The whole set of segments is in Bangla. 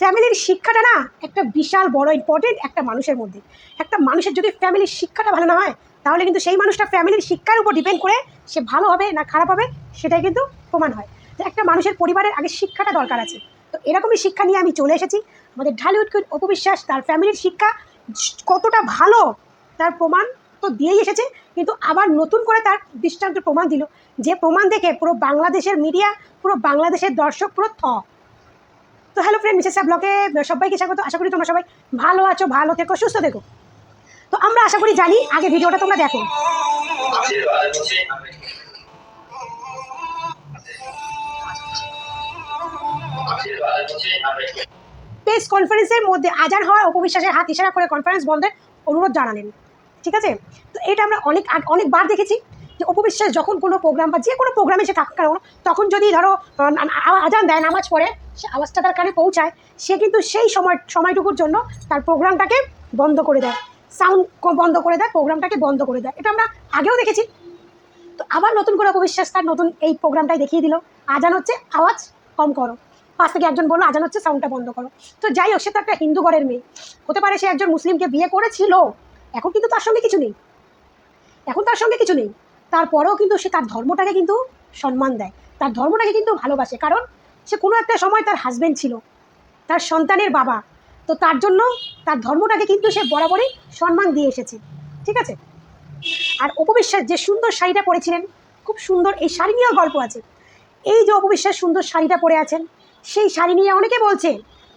ফ্যামিলির শিক্ষাটা না একটা বিশাল বড় ইম্পর্টেন্ট একটা মানুষের মধ্যে। একটা মানুষের যদি ফ্যামিলির শিক্ষাটা ভালো না হয়, তাহলে কিন্তু সেই মানুষটা ফ্যামিলির শিক্ষার উপর ডিপেন্ড করে সে ভালো হবে না খারাপ হবে, সেটাই কিন্তু প্রমাণ হয়। তো একটা মানুষের পরিবারের আগে শিক্ষাটা দরকার আছে। তো এরকমই শিক্ষা নিয়ে আমি চলে এসেছি। আমাদের ঢালিউড কুইন অপবিশ্বাস তার ফ্যামিলির শিক্ষা কতটা ভালো তার প্রমাণ তো দিয়েই এসেছে, কিন্তু আবার নতুন করে তার দৃষ্টান্ত প্রমাণ দিল। যে প্রমাণ দেখে পুরো বাংলাদেশের মিডিয়া পুরো বাংলাদেশের দর্শক পুরো থ তো হ্যালো ফ্রেন্ড মিসেস ব্লগে সবাইকে স্বাগত। আশা করি তোমরা সবাই ভালো আছো, ভালো থেকো, সুস্থ থেকো। তো আমরা আশা করি জানি আগে ভিডিওটা তোমরা দেখো। প্রেস কনফারেন্সের মধ্যে আজান হওয়ার অপবিশ্বাসের হাত ইশারা করে কনফারেন্স বন্ধের অনুরোধ জানালেন। ঠিক আছে? তো এটা আমরা অনেক অনেকবার দেখেছি যে অপবিশ্বাস যখন কোনো প্রোগ্রাম বা যে কোনো প্রোগ্রামে সে থাকুক কারণ তখন যদি ধরো আজান দেয়, নামাজ পড়ে আওয়াজটা তার কানে পৌঁছায়, সে কিন্তু সেই সময় সময়টুকুর জন্য তার প্রোগ্রামটাকে বন্ধ করে দেয়। সাউন্ড বন্ধ করে দেয়, প্রোগ্রামটাকে বন্ধ করে দেয়। এটা আমরা আগেও দেখেছি। তো আবার নতুন করে অপবিশ্বাস তার নতুন এই প্রোগ্রামটাই দেখিয়ে দিল। আজান হচ্ছে, আওয়াজ কম করো। পাশ থেকে একজন বলল, আজান হচ্ছে সাউন্ডটা বন্ধ করো। তো যাই হোক, সে তো একটা হিন্দু ঘরের মেয়ে। হতে পারে সে একজন মুসলিমকে বিয়ে করেছিল। এখন কিন্তু তার সঙ্গে কিছু নেই। এখন তার সঙ্গে কিছু নেই। তারপরেও কিন্তু সে তার ধর্মটাকে কিন্তু সম্মান দেয়। তার ধর্মটাকে কিন্তু ভালোবাসে। কারণ সে কোনো একটা সময় তার হাজবেন্ড ছিল, তার সন্তানের বাবা। তো তার জন্য তার ধর্মটাকে কিন্তু সে বরাবরই সম্মান দিয়ে এসেছে, ঠিক আছে? আর অপবিশ্বাস, যে সুন্দর শাড়িটা পরেছিলেন, খুব সুন্দর, এই শাড়ি নিয়েও গল্প আছে। এই যে অপবিশ্বাস সুন্দর শাড়িটা পরে আছেন, সেই শাড়ি নিয়ে অনেকে বলছে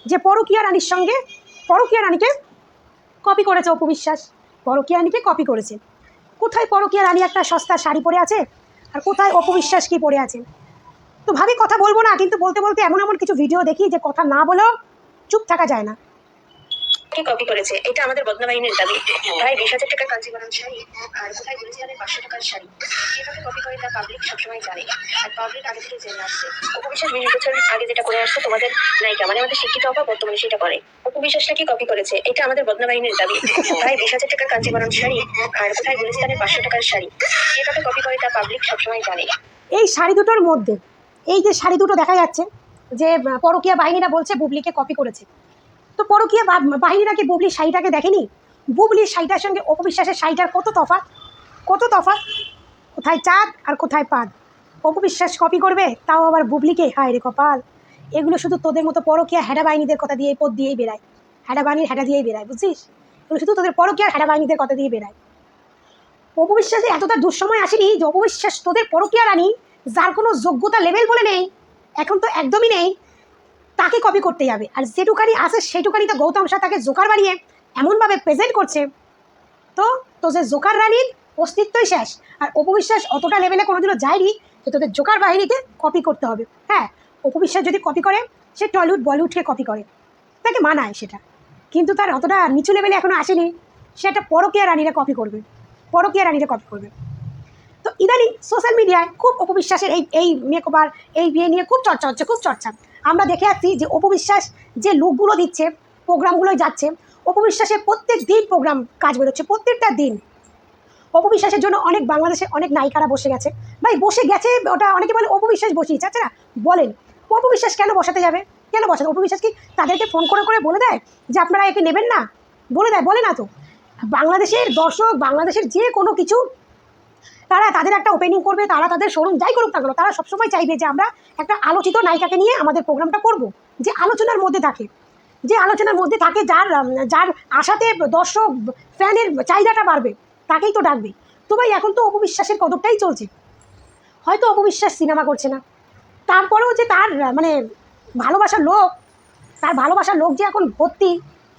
যে পরকীয়া রানীর সঙ্গে, পরকীয়া রানীকে কপি করেছে অপবিশ্বাস। পরকীয়া রানীকে কপি করেছে। কোথায় পরকীয়া রানী একটা সস্তা শাড়ি পরে আছে? আর কোথায় অপবিশ্বাস কি পরে আছে? তো ভাবি কথা বলব না কিন্তু বলতে বলতে এমন এমন কিছু ভিডিও দেখি যে কথা না বলেও চুপ থাকা যায় না। কে কপি করেছে? এটা আমাদের বদনাবাহিনীর দাবি। প্রায় বিশ হাজার টাকার কাঞ্জিবরম শাড়ি আর কোথায় গুলিস্তানের পাঁচশো টাকার শাড়ি। কীভাবে কপি করে তা পাবলিক সবসময় জানে। আর পাবলিক আগে থেকে জেনে আসছে। উপবিশ্বাস বিশ বছর আগে যেটা করে আসছে তোমাদের নায়িকা মানে আমাদের শিক্ষিত অভাব বর্তমানে সেটা করে। উপবিশ্বাসটা কি কপি করেছে? এটা আমাদের বদনাবাহিনীর দাবি। প্রায় বিশ হাজার টাকার কাঞ্জিবরম শাড়ি আর কোথায় গুলিস্তানের পাঁচশো টাকার শাড়ি। কীভাবে কপি করে তা পাবলিক সবসময় জানে। এই শাড়ি দুটোর মধ্যে এই যে শাড়ি দুটো দেখা যাচ্ছে যে পরকীয়া বাহিনীরা বলছে বুবলিকে কপি করেছে। তো পরকীয়া বাহিনীরা কি বুবলির শাড়িটাকে দেখেনি? বুবলির শাড়িটার সঙ্গে অপবিশ্বাসের শাড়িটার কত তফাৎ? কত তফাৎ? কোথায় চাঁদ আর কোথায় পাদ? অপবিশ্বাস কপি করবে? তাও আবার বুবলিকে? হায় রে কপাল। এগুলো শুধু তোদের মতো পরকীয়া হেডা বাহিনীদের কথা দিয়ে পদ দিয়েই বেড়ায়। হেডা বাহিনীর হেডা দিয়েই বেড়ায়, বুঝছিস? এগুলো শুধু তোদের পরকীয়ার হেডা বাহিনীদের কথা দিয়ে বেড়ায়। অপবিশ্বাসে এতটা দুঃসময় আসেনি যে অপবিশ্বাস তোদের পরকীয়া রানী যার কোনো যোগ্যতা লেভেল বলে নেই, এখন তো একদমই নেই, তাকে কপি করতে যাবে। আর যেটুকানি আছে সেটুকানি তো গৌতম শাহ তাকে জোকার বানিয়ে এমনভাবে প্রেজেন্ট করছে। তো তো যে জোকার রানীর অস্তিত্বই শেষ, আর অপবিশ্বাস অতটা লেভেলে কোনোদিনও যায়নি যে তোদের জোকার বাহিনীকে কপি করতে হবে। হ্যাঁ অপবিশ্বাস যদি কপি করে, সে টলিউড বলিউডকে কপি করে। তাকে মানায় সেটা। কিন্তু তার অতটা নিচু লেভেলে এখনও আসেনি। সে একটা পরকীয়া রানীরা কপি করবে। পরকীয়া রানীরা কপি করবে। ইদানিং সোশ্যাল মিডিয়ায় খুব অপবিশ্বাসের এই এই মেকওভার, এই বিয়ে নিয়ে খুব চর্চা হচ্ছে, খুব চর্চা। আমরা দেখে আসছি যে অপবিশ্বাস যে লুকগুলো দিচ্ছে, প্রোগ্রামগুলোয় যাচ্ছে অপবিশ্বাসের প্রত্যেক দিন প্রোগ্রাম কাজ বেরোচ্ছে, প্রত্যেকটা দিন। অপবিশ্বাসের জন্য অনেক বাংলাদেশে অনেক নায়িকারা বসে গেছে। ভাই, বসে গেছে ওটা অনেকে বলে অপবিশ্বাস বসিয়েছে আচ্ছা না, বলেন, অপবিশ্বাস কেন বসাতে যাবে? কেন বসাতে অপবিশ্বাস কি তাদেরকে ফোন করে করে বলে দেয় যে আপনারা একে নেবেন না? বলে দেয়, বলে না তো। বাংলাদেশের দর্শক, বাংলাদেশের যে কোনো কিছু তারা তাদের একটা ওপেনিং করবে, তারা তাদের শোরুম যাই করুক কেন, তারা সবসময় চাইবে যে আমরা একটা আলোচিত নায়িকাকে নিয়ে আমাদের প্রোগ্রামটা করব। যে আলোচনার মধ্যে থাকে। যে আলোচনার মধ্যে থাকে যার যার আশাতে দর্শক ফ্যানের চাহিদাটা বাড়বে, তাকেই তো ডাকবে। তো ভাই, এখন তো অপবিশ্বাসের কদরটাই চলছে। হয়তো অপবিশ্বাস সিনেমা করছে না। তারপরেও যে তার মানে ভালোবাসার লোক, তার ভালোবাসার লোক যে এখন ভর্তি,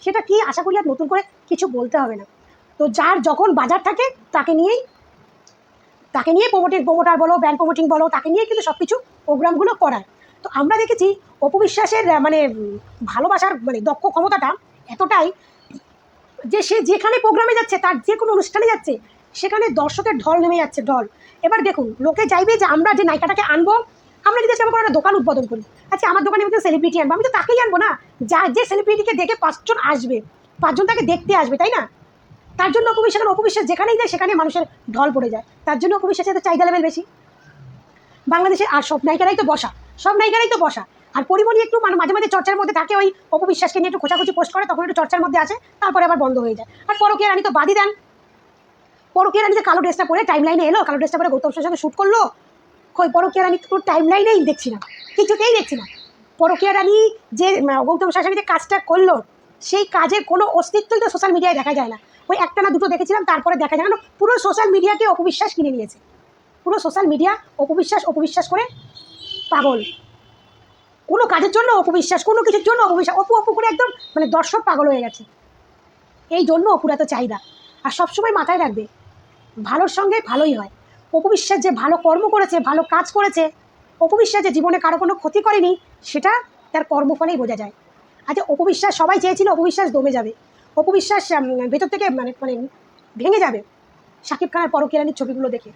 সেটা কি আশা করি আর নতুন করে কিছু বলতে হবে না। তো যার যখন বাজার থাকে, তাকে নিয়েই তাকে নিয়ে প্রমোটিং প্রমোটার বলো ব্যান্ড প্রমোটিং বলো, তাকে নিয়ে কিন্তু সব কিছু প্রোগ্রামগুলো করায়। তো আমরা দেখেছি অপবিশ্বাসের মানে ভালোবাসার মানে দক্ষ ক্ষমতাটা এতটাই যে সে যেখানে প্রোগ্রামে যাচ্ছে, তার যে কোনো অনুষ্ঠানে যাচ্ছে, সেখানে দর্শকের ঢল নেমে যাচ্ছে, ঢল। এবার দেখুন, লোকে চাইবে যে আমরা যে নায়িকাটাকে আনব, আমরা যদি আমার একটা দোকান উদ্বোধন করি। আচ্ছা আমার দোকানে আমি তো সেলিব্রিটি আনব, আমি তো তাকেই আনব না। যা, যে সেলিব্রিটিকে দেখে পাঁচজন আসবে, পাঁচজন তাকে দেখতে আসবে, তাই না? তার জন্য অপবিশ্বাস অপবিশ্বাস যেখানেই যায় সেখানে মানুষের ঢল পড়ে যায়। তার জন্য অপবিশ্বাসের তো চাহিদা লেভেল বেশি। বাংলাদেশের আর সব নায়িকারাই তো বসা। সব নায়িকারাই তো বসা। আর পরিমণি একটু মানে মাঝে মাঝে চর্চার মধ্যে থাকে, ওই অপবিশ্বাসকে নিয়ে একটু খোঁচাখুচি পোস্ট করে, তখন একটু চর্চার মধ্যে আছে, তারপরে আবার বন্ধ হয়ে যায়। আর পরকীয়া রানী তো বাদই দেন। পরকীয়া রানী যে কালো ড্রেসটা পরে টাইম লাইনে এলো, কালো ড্রেসটা পরে গৌতম সঙ্গে শ্যুট করল। কই, পরকীয়া রানী তো টাইম লাইনেই দেখছি না। কিছুতেই দেখছি না। পরকীয়া রানী যে গৌতম সেনের যে কাজটা করল, সেই কাজের কোনো অস্তিত্বই তো সোশ্যাল মিডিয়ায় দেখা যায় না। ওই একটা না দুটো দেখেছিলাম, তারপরে দেখা যায় পুরো সোশ্যাল মিডিয়াকে অপবিশ্বাস কিনে নিয়েছে। পুরো সোশ্যাল মিডিয়া অপবিশ্বাস অপবিশ্বাস করে পাগল। কোনো কাজের জন্য অপবিশ্বাস, কোনো কিছুর জন্য অপবিশ্বাস, অপু অপু করে একদম মানে দর্শক পাগল হয়ে গেছে। এই জন্য অপুর এত চাহিদা। আর সবসময় মাথায় রাখবে, ভালোর সঙ্গে ভালোই হয়। অপবিশ্বাস যে ভালো কর্ম করেছে, ভালো কাজ করেছে, অপবিশ্বাস যে জীবনে কারও কোনো ক্ষতি করেনি, সেটা তার কর্মফলেই বোঝা যায়। আচ্ছা অপবিশ্বাস সবাই চেয়েছিল, অপবিশ্বাস দমে যাবে। অপবিশ্বাস উম, ভেতর থেকে মানে মানে ভেঙে যাবে। শাকিব খানের পরকীয়া রানীর ছবিগুলো দেখে।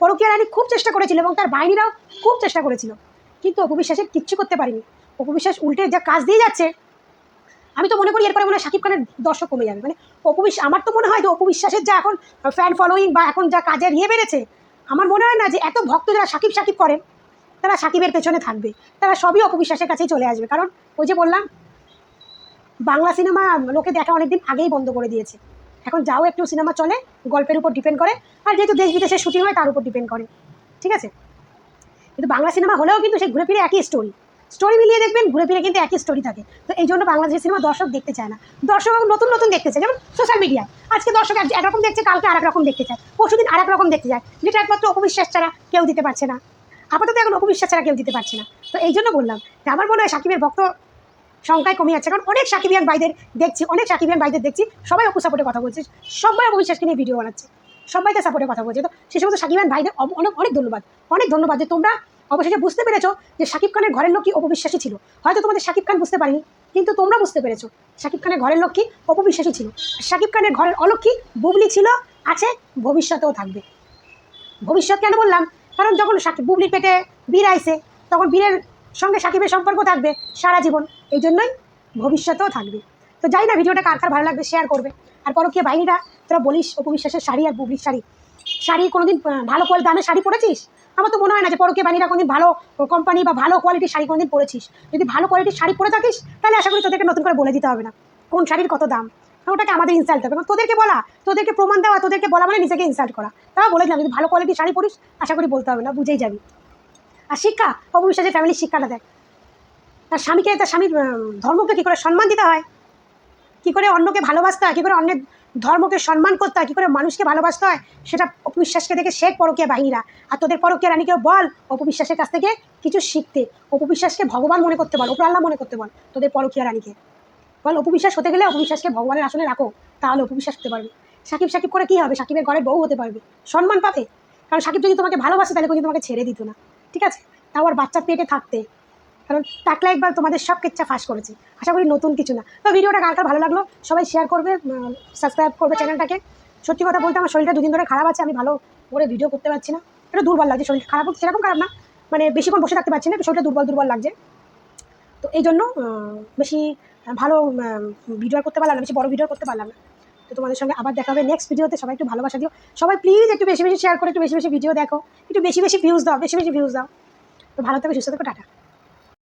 পরকীয়া রানী খুব চেষ্টা করেছিল এবং তার বাহিনীরাও খুব চেষ্টা করেছিল। কিন্তু অপবিশ্বাসের কিচ্ছু করতে পারেনি। অপবিশ্বাস উল্টে যা কাজ দিয়ে যাচ্ছে আমি তো মনে করি এরপরে মনে হয় শাকিব খানের দর্শক কমে যাবে। মানে অপবিশ্বাস আমার তো মনে হয় যে অপবিশ্বাসের যা এখন ফ্যান ফলোয়িং বা এখন যা কাজের ইয়ে বেড়েছে আমার মনে হয় না যে এত ভক্ত যারা সাকিব সাকিব করেন তারা সাকিবের পেছনে থাকবে। তারা সবই অপবিশ্বাসের কাছেই চলে আসবে। কারণ ওই যে বললাম বাংলা সিনেমা লোকে দেখা অনেকদিন আগেই বন্ধ করে দিয়েছে। এখন যাও একটু সিনেমা চলে, গল্পের উপর ডিপেন্ড করে, আর যেহেতু দেশ বিদেশে শুটিং হয়, তার উপর ডিপেন্ড করে। ঠিক আছে? কিন্তু বাংলা সিনেমা হলেও কিন্তু সেই ঘুরে ফিরে একই স্টোরি স্টোরি মিলিয়ে দেখবেন, ঘুরে ফিরে কিন্তু একই স্টোরি থাকে। তো এই জন্য বাংলাদেশের সিনেমা দর্শক দেখতে চায় না। দর্শক নতুন নতুন দেখতে চায়। যেমন সোশ্যাল মিডিয়ায় আজকে দর্শক একরকম দেখছে, কালকে আরেক রকম দেখতে চায়। পরশুদিন আরেক রকম দেখতে চায়। যেটা একমাত্র অপবিশ্বাস ছাড়া কেউ দিতে পারছে না। আপাতত এখন অপবিশ্বাস ছাড়া কেউ দিতে পারছে না। তো এই জন্য বললাম আমার মনে হয় সাকিবের ভক্ত সংখ্যায় কমে যাচ্ছে। কারণ অনেক সাকিবিয়ান ভাইদের দেখছি, অনেক সাকিবিয়ান ভাইদের দেখছি, সবাই অপু সাপোর্টে কথা বলছে, সবাই অপবিশ্বাসকে নিয়ে ভিডিও বানাচ্ছে, সবাই তার সাপোর্টে কথা বলছে। তো সে সমস্ত সাকিবিয়ান ভাইদের অনেক অনেক ধন্যবাদ অনেক ধন্যবাদ যে তোমরা অবশেষে বুঝতে পেরেছ যে শাকিব খানের ঘরের লোক কি অপবিশ্বাসী ছিল। হয়তো তোমাদের শাকিব খান বুঝতে পারিনি, কিন্তু তোমরা বুঝতে পেরেছ শাকিব খানের ঘরের লোক অপবিশ্বাসী ছিল। শাকিব খানের ঘরের অলক্ষী বুবলি ছিল, আছে, ভবিষ্যতেও থাকবে। ভবিষ্যৎ কেন বললাম? কারণ যখন সাকিব বুবলির পেটে বীর আইছে, তখন বীরের সঙ্গে সাকিবের সম্পর্ক থাকবে সারা জীবন। এই জন্যই ভবিষ্যতেও থাকবে। তো যাই না ভিডিওটা কার কার ভালো লাগবে শেয়ার করবে। আর পরকীয় বাহিনীরা তোরা বলিস, অপবিশ্বাসের শাড়ি আর বুবলির শাড়ি। শাড়ি কোনোদিন ভালো কোয়ালিটি দামে শাড়ি পরেছিস? আমার তো মনে হয় না যে পরকীয় বাহিনীরা কোনোদিন ভালো কোম্পানি বা ভালো কোয়ালিটির শাড়ি কোনোদিন পরেছিস। যদি ভালো কোয়ালিটির শাড়ি পরে থাকিস, তাহলে আশা করি তোদেরকে নতুন করে বলে দিতে হবে না। কোন শাড়ির কত দাম? ওটাকে আমাদের ইনসাল্ট হবে। তোদেরকে বলা, তোদেরকে প্রমাণ দেওয়া, তোদেরকে বলা মানে নিজেকে ইনসাল্ট করা। তাও বলে দিলাম, যদি ভালো কোয়ালিটির শাড়ি পরিস, আশা করি বলতে হবে না, বুঝেই যাবি। আর শিক্ষা, অপবিশ্বাসের ফ্যামিলির শিক্ষাটা দেয় তার স্বামীকে, তার স্বামীর ধর্মকে কী করে সম্মান দিতে হয়? কী করে অন্যকে ভালোবাসতে হয়? কী করে অন্যের ধর্মকে সম্মান করতে হয়? কী করে মানুষকে ভালোবাসতে হয়? সেটা অপবিশ্বাসকে দেখে শেখ পরকীয়া বাহিনীরা। আর তোদের পরকীয়া রানীকেও বল? অপবিশ্বাসের কাছ থেকে কিছু শিখতে। অপবিশ্বাসকে ভগবান মনে করতে বল ওপর মনে করতে বল তোদের পরকীয়া রানীকে। বল অপবিশ্বাস হতে গেলে অপবিশ্বাসকে ভগবানের আসনে রাখো। তাহলে অপবিশ্বাস হতে পারবে। সাকিব সাকিব করে কী হবে? সাকিবের ঘরে বউ হতে পারবে। সম্মান পাবে। কারণ সাকিব যদি তোমাকে ভালোবাসে, তাহলে কিন্তু তোমাকে ছেড়ে দিত না। ঠিক আছে? তাও আর বাচ্চা পেটে থাকতে। কারণ টাকলা একবার তোমাদের সব কেচ্ছা ফাঁস করেছে। আশা করি নতুন কিছু না। তো ভিডিওটা কার ভালো লাগল সবাই শেয়ার করবে সাবস্ক্রাইব করবে চ্যানেলটাকে সত্যি কথা বলতে আমার শরীরটা দুদিন ধরে খারাপ আছে, আমি ভালো করে ভিডিও করতে পারছি না। এটা দুর্বল লাগছে শরীর, খারাপ হচ্ছে সেরকম খারাপ না। মানে বেশিক্ষণ বসে থাকতে পারছি না শরীরটা দুর্বল দুর্বল লাগছে। তো এই জন্য বেশি ভালো ভিডিও করতে পারলাম না, বেশি বড় ভিডিও করতে পারলাম না। তো তোমাদের সঙ্গে আবার দেখা হবে নেক্সট ভিডিওতে সবাই একটু ভালোবাসা দিও। সবাই প্লিজ একটু বেশি বেশি শেয়ার করে, একটু বেশি বেশি ভিডিও দেখো। একটু বেশি বেশি ভিউজ দাও, বেশি বেশি ভিউজ দাও। তো ভালো থাকবে সুস্থ থাকো, টাটা।